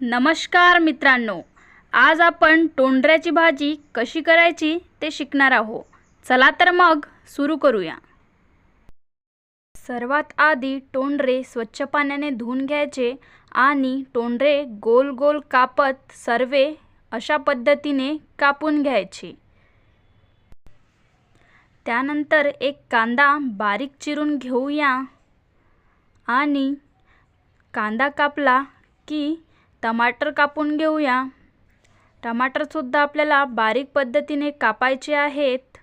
नमस्कार मित्रांनो आज आपण तोंडऱ्याची भाजी कशी करायची ते शिकणार आहोत. चला तर मग सुरू करूया. सर्वात आधी तोंडरे स्वच्छ पाण्याने धुवून घ्यायचे आणि तोंडरे गोल गोल कापत सर्वे अशा पद्धतीने कापून घ्यायचे. त्यानंतर एक कांदा बारीक चिरून घेऊया. आणि कांदा कापला की टमाटर कापून घेऊया. टमाटरसुद्धा आपल्याला बारीक पद्धतीने कापायचे आहेत.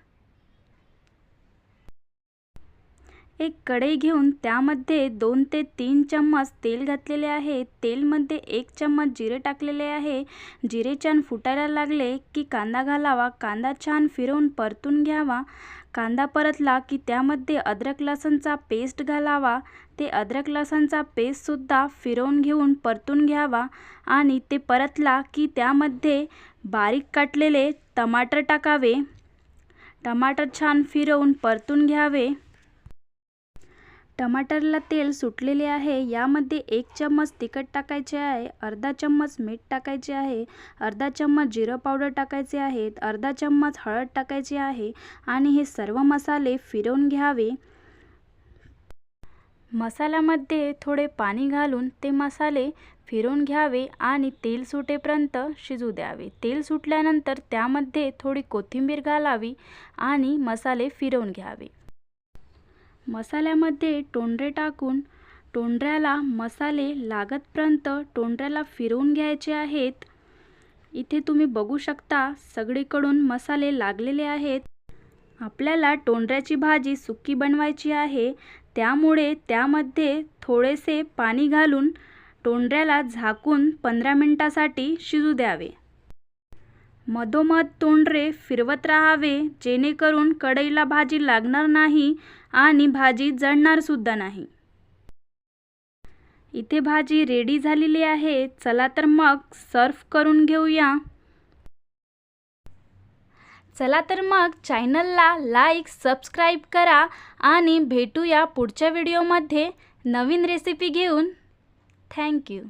एक कढई घेऊन त्यामध्ये दोन ते तीन चम्मच तेल घातलेले आहे. तेलमध्ये एक चम्मच जिरे टाकलेले आहे. जिरे छान फुटायला लागले की कांदा घालावा. कांदा छान फिरवून परतून घ्यावा. कांदा परतला की त्यामध्ये अद्रक लसणचा पेस्ट घालावा. ते अद्रक लसणचा पेस्टसुद्धा फिरवून घेऊन परतून घ्यावा. आणि ते परतला की त्यामध्ये बारीक काटलेले टमाटर टाकावे. टमाटर छान फिरवून परतून घ्यावे. टमाटरला तेल सुटलेले आहे यामध्ये एक चम्मच तिखट टाकायचे आहे अर्धा चम्मच मीठ टाकायचे आहे अर्धा चम्मच जिरं पावडर टाकायचे आहेत अर्धा चम्मच हळद टाकायची आहे आणि हे सर्व मसाले फिरवून घ्यावे. मसाल्यामध्ये थोडे पाणी घालून ते मसाले फिरवून घ्यावे आणि तेल सुटेपर्यंत शिजू द्यावे. तेल सुटल्यानंतर त्यामध्ये थोडी कोथिंबीर घालावी आणि मसाले फिरवून घ्यावे. मसाल्यामध्ये टोंडरे टाकून टोंडऱ्याला मसाले लागतपर्यंत टोंडऱ्याला फिरवून घ्यायचे आहेत. इथे तुम्ही बघू शकता सगळीकडून मसाले लागलेले आहेत. आपल्याला टोंडऱ्याची भाजी सुकी बनवायची आहे. त्यामुळे त्यामध्ये थोडेसे पाणी घालून टोंडऱ्याला झाकून पंधरा मिनटासाठी शिजू द्यावे. मधोमध तोंडरे फिरवत राहावे जेणेकरून कढईला भाजी लागणार नाही आणि भाजी जळणारसुद्धा नाही. इथे भाजी रेडी झालेली आहे चला तर मग सर्व करून घेऊया. चला तर मग चॅनलला लाईक सबस्क्राईब करा आणि भेटूया पुढच्या व्हिडिओमध्ये नवीन रेसिपी घेऊन. थँक्यू.